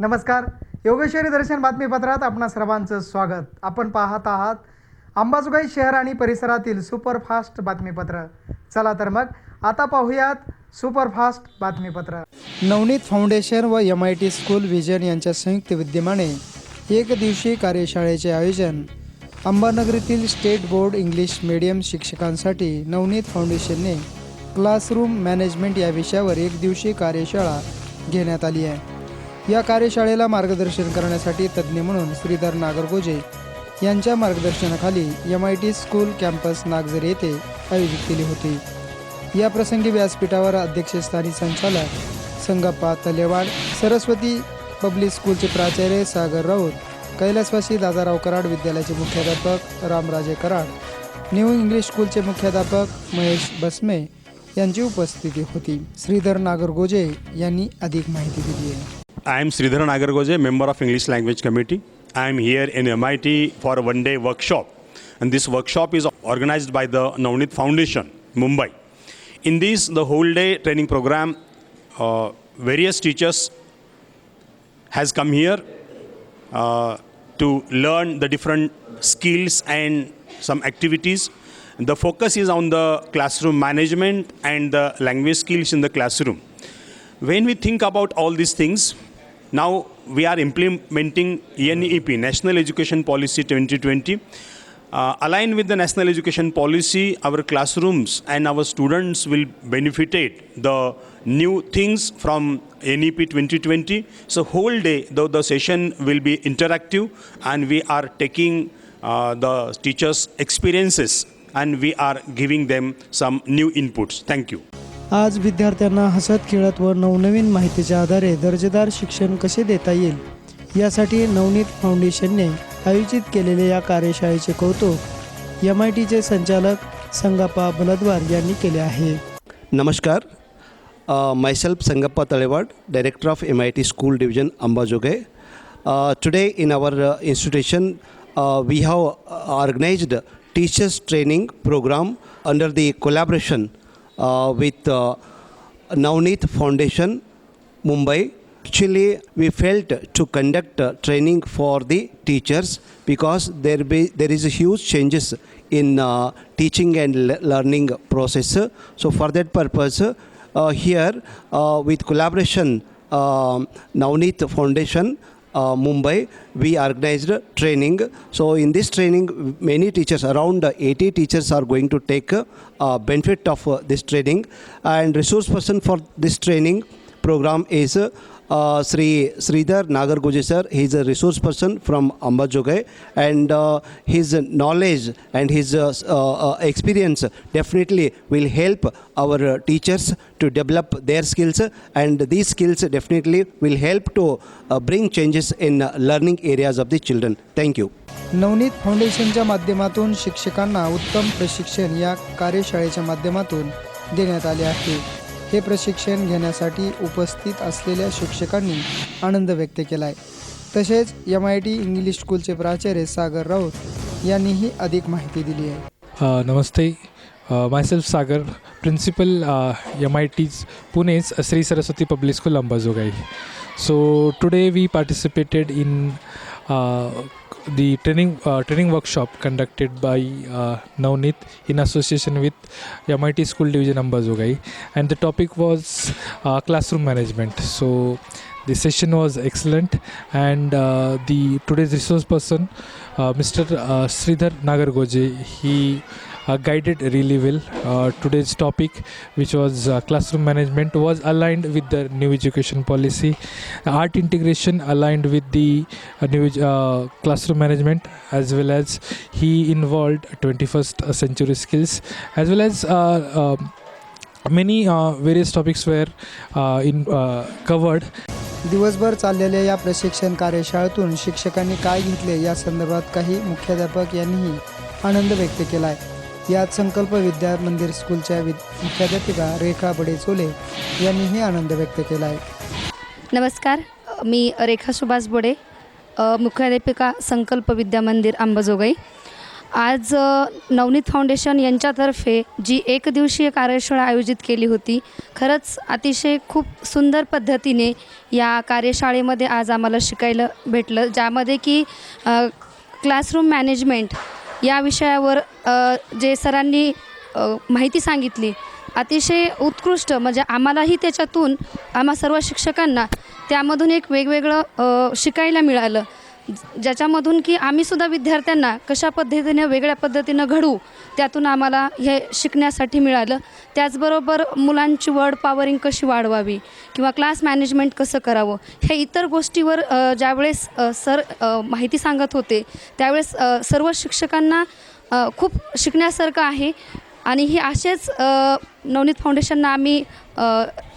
नमस्कार. योगेश्वरी दर्शन बातमीपत्रात आपणा सर्वांचं स्वागत. आपण पाहत आहात अंबाजोगाई शहर आणि परिसरातील सुपरफास्ट बातमीपत्र. चला तर मग आता पाहूयात सुपरफास्ट बातमीपत्र. नवनीत फाउंडेशन व M I T school vision यांच्या संयुक्त विद्यमाने एक दिवशी कार्यशाळेचे आयोजन अंबानगरीतील स्टेट बोर्ड इंग्लिश मीडियम शिक्षकांसाठी नवनीत फाउंडेशनने क्लासरूम मॅनेजमेंट या विषयावर एक दिवशी कार्यशाळा घेण्यात आली आहे. या कार्यशाळेला मार्गदर्शन करण्यासाठी तज्ज्ञ म्हणून श्रीधर नागरगोजे यांच्या मार्गदर्शनाखाली M I T school campus Nagzar येथे आयोजित केली होती. या प्रसंगी व्यासपीठावर अध्यक्षस्थानी संचालक संगप्पा तलेवाड सरस्वती पब्लिक स्कूलचे प्राचार्य सागर राऊत कैलासवासी दादाराव कराड विद्यालयाचे मुख्याध्यापक रामराजे कराड न्यू इंग्लिश स्कूलचे मुख्याध्यापक महेश बसमे यांची उपस्थिती होती. श्रीधर नागरगोजे यांनी अधिक माहिती दिली आहे. I am Sridhar Nagargoje, member of English Language Committee. I am here in MIT for a one day workshop. And this workshop is organized by the Navneet Foundation, Mumbai. In this, the whole day training program, uh, various teachers has come here uh, to learn the different skills and some activities. The focus is on the classroom management and the language skills in the classroom. When we think about all these things, now we are implementing NEP, National Education Policy 2020. Uh, aligned with the national education policy, our classrooms and our students will benefited the new things from NEP 2020. So whole day, the, the session will be interactive, and we are taking uh, the teachers' experiences and we are giving them some new inputs. Thank you. आज विद्यार्थ्यांना हसत खेळत व नवनवीन माहितीच्या आधारे दर्जेदार शिक्षण कसे देता येईल यासाठी नवनीत फाउंडेशनने आयोजित केलेले या कार्यशाळेचे कौतुक एम आय टीचे संचालक संगप्पा बलद्वार यांनी केले आहे. नमस्कार. Myself Sangappa Talewad director of M I T school division Ambajogai today in our institution we have organised teachers training program under the collaboration with uh, Navneet Foundation, Mumbai. Actually, we felt to conduct uh, training for the teachers because there be there is a huge changes in uh, teaching and le- learning process. So for that purpose, uh, here uh, with collaboration, um Navneet Foundation. Uh, Mumbai, we organized training. So in this training, many teachers, around uh, 80 teachers, are going to take uh, benefit of uh, this training. And resource person for this training program is uh, uh, Sri Sridhar Nagargoje sir. He is a resource person from Ambajogai, and uh, his knowledge and his uh, s- uh, uh, experience definitely will help our uh, teachers to develop their skills, and these skills definitely will help to uh, bring changes in uh, learning areas of the children. Thank you. Navneet फाउंडेशनच्या माध्यमातून शिक्षकांना उत्तम प्रशिक्षण या कार्यशाळेच्या माध्यमातून देण्यात आले आहे हे प्रशिक्षण घेण्यासाठी उपस्थित असलेल्या शिक्षकांनी आनंद व्यक्त केला आहे तसेच एम आय टी इंग्लिश स्कूलचे प्राचार्य सागर राऊत यांनीही अधिक माहिती दिली आहे. नमस्ते. Myself Sagar principal M I T's पुणेच Shri Saraswati public school Ambajogai. So today we participated in the training uh, training workshop conducted by uh, Navneet in association with MIT School Division Ambazogai, and the topic was uh, classroom management. So the session was excellent, and uh, the today's resource person, uh, Mr. Uh, Sridhar Nagargoje, he uh, guided really well. Uh, today's topic, which was uh, classroom management, was aligned with the new education policy. Art integration aligned with the uh, new uh, classroom management, as well as he involved 21st century skills, as well as. Uh, um many uh, various topics were uh, in uh, covered दिवसभर चाललेल्या या प्रशिक्षण कार्यशाळेतून शिक्षकांनी काय घेतले या संदर्भात काही मुख्याध्यापक यांनीही आनंद व्यक्त केला आहे यात संकल्प विद्या मंदिर स्कूलच्या विद मुख्याध्यापिका रेखा बडेचोले यांनीही आनंद व्यक्त केला आहे नमस्कार मी रेखा सुभाष बोडे मुख्याध्यापिका संकल्प विद्या मंदिर अंबाजोगाई आज नवनीत फाउंडेशन यांच्यातर्फे जी एक दिवसीय कार्यशाळा आयोजित केली होती खरंच अतिशय खूप सुंदर पद्धतीने या कार्यशाळेमध्ये आज आम्हाला शिकायला भेटलं ज्यामध्ये की क्लासरूम मॅनेजमेंट या विषयावर जे सरांनी माहिती सांगितली अतिशय उत्कृष्ट म्हणजे आम्हालाही त्याच्यातून आम्हा सर्व शिक्षकांना त्यामधून एक वेगवेगळं शिकायला मिळालं. ज्याच्यामधून की आम्हीसुद्धा विद्यार्थ्यांना कशा पद्धतीने वेगळ्या पद्धतीनं घडू त्यातून आम्हाला हे शिकण्यासाठी मिळालं. त्याचबरोबर मुलांची वर्ड पॉवरिंग कशी वाढवावी किंवा क्लास मॅनेजमेंट कसं करावं हे इतर गोष्टीवर ज्यावेळेस सर माहिती सांगत होते त्यावेळेस सर्व शिक्षकांना खूप शिकण्यासारखं आहे. आणि हे असेच नवनीत फाउंडेशनना आम्ही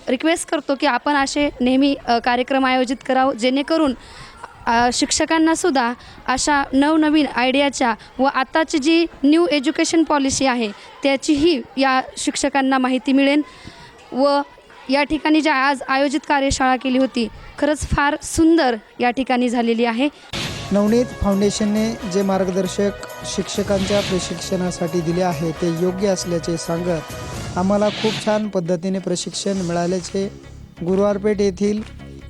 रिक्वेस्ट करतो की आपण असे नेहमी कार्यक्रम आयोजित करावं जेणेकरून शिक्षकांनासुद्धा अशा नवनवीन आयडियाच्या व आताची जी न्यू एज्युकेशन पॉलिसी आहे त्याचीही या शिक्षकांना माहिती मिळेल व या ठिकाणी ज्या आज आयोजित कार्यशाळा केली होती खरंच फार सुंदर या ठिकाणी झालेली आहे. नवनीत फाउंडेशनने जे मार्गदर्शक शिक्षकांच्या प्रशिक्षणासाठी दिले आहे ते योग्य असल्याचे सांगत आम्हाला खूप छान पद्धतीने प्रशिक्षण मिळाल्याचे गुरुवारपेठ येथील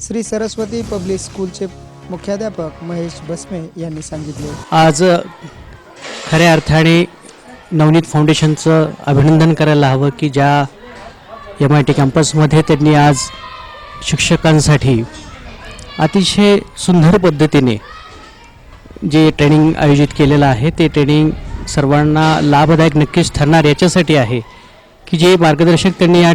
श्री सरस्वती पब्लिक स्कूलचे मुख्याध्यापक महेश बसमे यांनी सांगितले. आज खऱ्या अर्थाने नवनीत फाउंडेशनचं अभिनंदन करायला हवं की ज्या एम आय टी कॅम्पसमध्ये त्यांनी आज शिक्षकांसाठी अतिशय सुंदर पद्धतीने जे ट्रेनिंग आयोजित केलेलं आहे ते ट्रेनिंग सर्वांना लाभदायक नक्कीच ठरणार याच्यासाठी आहे की जे मार्गदर्शक त्यांनी या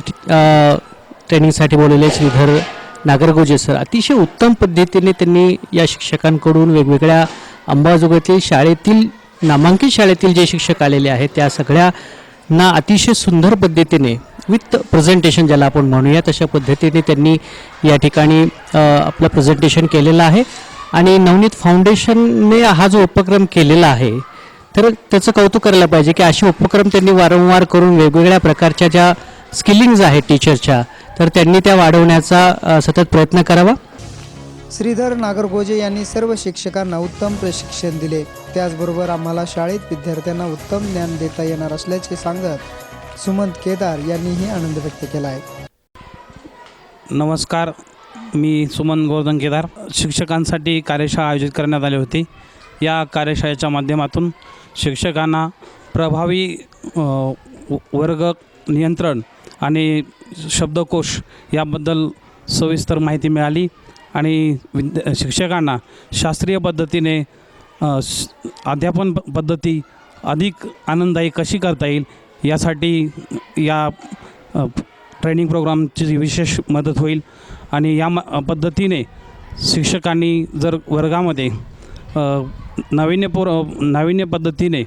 ट्रेनिंगसाठी बोलवले श्रीधर नागरगोजे सर अतिशय उत्तम पद्धतीने त्यांनी या शिक्षकांकडून वेगवेगळ्या अंबाजोगातील शाळेतील नामांकित शाळेतील जे शिक्षक आलेले आहेत त्या सगळ्यांना अतिशय सुंदर पद्धतीने विथ प्रेझेंटेशन ज्याला आपण म्हणूया तशा पद्धतीने त्यांनी या ठिकाणी आपलं प्रेझेंटेशन केलेलं आहे. आणि नवनीत फाउंडेशनने हा जो उपक्रम केलेला आहे तर त्याचं कौतुक करायला पाहिजे की असे उपक्रम त्यांनी वारंवार करून वेगवेगळ्या प्रकारच्या ज्या स्किलिंग्ज आहेत टीचरच्या तर त्यांनी त्या वाढवण्याचा सतत प्रयत्न करावा. श्रीधर नागरगोजे यांनी सर्व शिक्षकांना उत्तम प्रशिक्षण दिले. त्याचबरोबर आम्हाला शाळेत विद्यार्थ्यांना उत्तम ज्ञान देता येणार असल्याचे सांगत सुमंत केदार यांनीही आनंद व्यक्त केला आहे. नमस्कार मी सुमन गोवर्धन केदार. शिक्षकांसाठी कार्यशाळा आयोजित करण्यात आली होती. या कार्यशाळेच्या माध्यमातून शिक्षकांना प्रभावी वर्ग नियंत्रण आणि शब्दकोश याबद्दल सविस्तर माहिती मिळाली आणि विद्या शिक्षकांना शास्त्रीय पद्धतीने अध्यापन प- पद्धती अधिक आनंददायी कशी करता येईल यासाठी या ट्रेनिंग प्रोग्रामची विशेष मदत होईल आणि या म पद्धतीने शिक्षकांनी जर वर्गामध्ये नाविन्यपूर नाविन्य पद्धतीने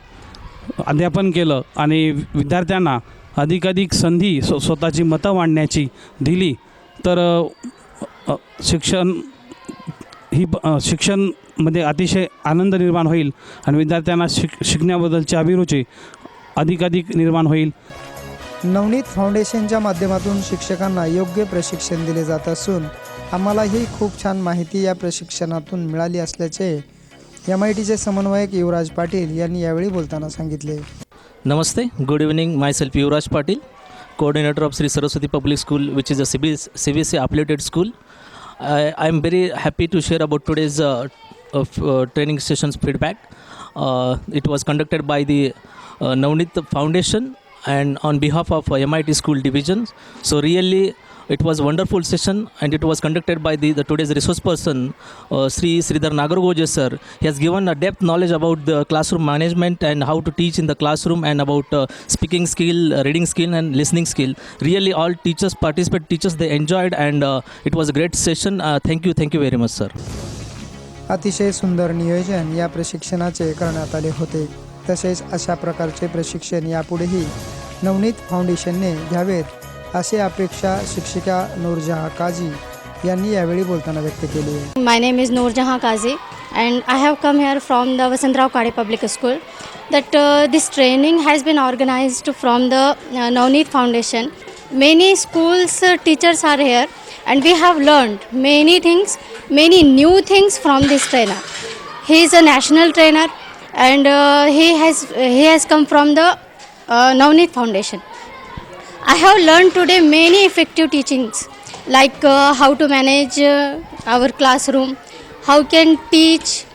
अध्यापन केलं आणि विद्यार्थ्यांना अधिकाधिक संधी स्व स्वतःची मतं मांडण्याची दिली. तर शिक्षण ही शिक्षणमध्ये अतिशय आनंद निर्माण होईल आणि विद्यार्थ्यांना शिक शिकण्याबद्दलची अभिरुची अधिकाधिक निर्माण होईल. नवनीत फाउंडेशनच्या माध्यमातून शिक्षकांना योग्य प्रशिक्षण दिले जात असून आम्हालाही खूप छान माहिती या प्रशिक्षणातून मिळाली असल्याचे एम आय टीचे समन्वयक युवराज पाटील यांनी यावेळी बोलताना सांगितले. Namaste, good evening. Myself Yuvraj Patil, coordinator of Sri Saraswati Public School, which is a CBS, CBSE affiliated school. I, I am very happy to share about today's uh, of, uh, training sessions feedback. Uh, it was conducted by the uh, Navnit Foundation and on behalf of uh, MIT School Division. So really, it was wonderful session and it was conducted by the, the today's resource person uh, Sri Sridhar Nagargoje sir. He has given a depth knowledge about the classroom management and how to teach in the classroom and about uh, speaking skill, uh, reading skill and listening skill. Really all teachers, participant teachers they enjoyed and uh, it was a great session. Uh, thank you, thank you very much sir. अतिशय सुंदर नियोजन या प्रशिक्षणाचे करण्यात आले होते तसेच अशा प्रकारचे प्रशिक्षण यापुढेही नवनीत फाउंडेशनने घ्यावेत अशी अपेक्षा शिक्षिका नूरजहा काजी यांनी यावेळी बोलताना व्यक्त केली आहे My name is Noorjahan Kazi and I have come here from the Vasantrao Kade Public School. That uh, this training has been organized from the uh, Navneet Foundation. Many schools uh, teachers are here and we have learned many things, many new things from this trainer. He is a national trainer and uh, he has he has come I have learned today many effective teachings like uh, how to manage uh, our classroom, how can teach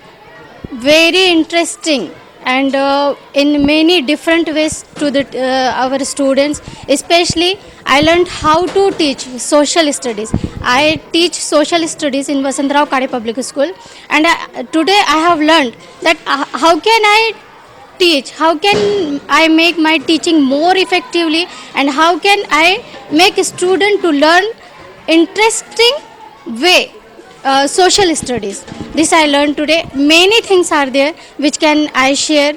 very interesting and uh, in many different ways to the uh, our students. Especially i learned how to teach social studies. I teach social studies in vasantrao kade public school. And I, today i have learned that uh, how can i teach? How can i make my teaching more effectively? And how can i make a student to learn interesting way uh, social studies? This i learned today. Many things are there which can i share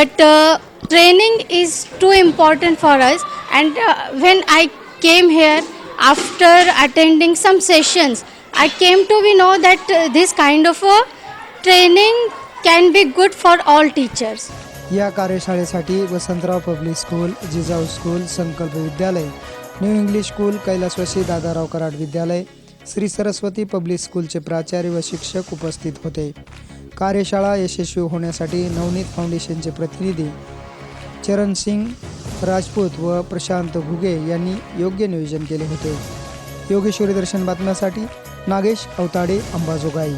but uh, training is too important for us. And uh, when i came here after attending some sessions i came to we know that uh, this kind of a training can be good for all teachers या कार्यशाळेसाठी Vasantrao public school Jijau school Sankalp विद्यालय new English school कैलासवासी Dadarao Karad Vidyalaya Shri Saraswati public स्कूलचे प्राचार्य व शिक्षक उपस्थित होते. कार्यशाळा यशस्वी होण्यासाठी नवनीत फाउंडेशनचे प्रतिनिधी चरण सिंग राजपूत व प्रशांत घुगे यांनी योग्य नियोजन केले होते. योगेश्वरी दर्शन बातम्यासाठी नागेश अवताडे अंबाजोगाई.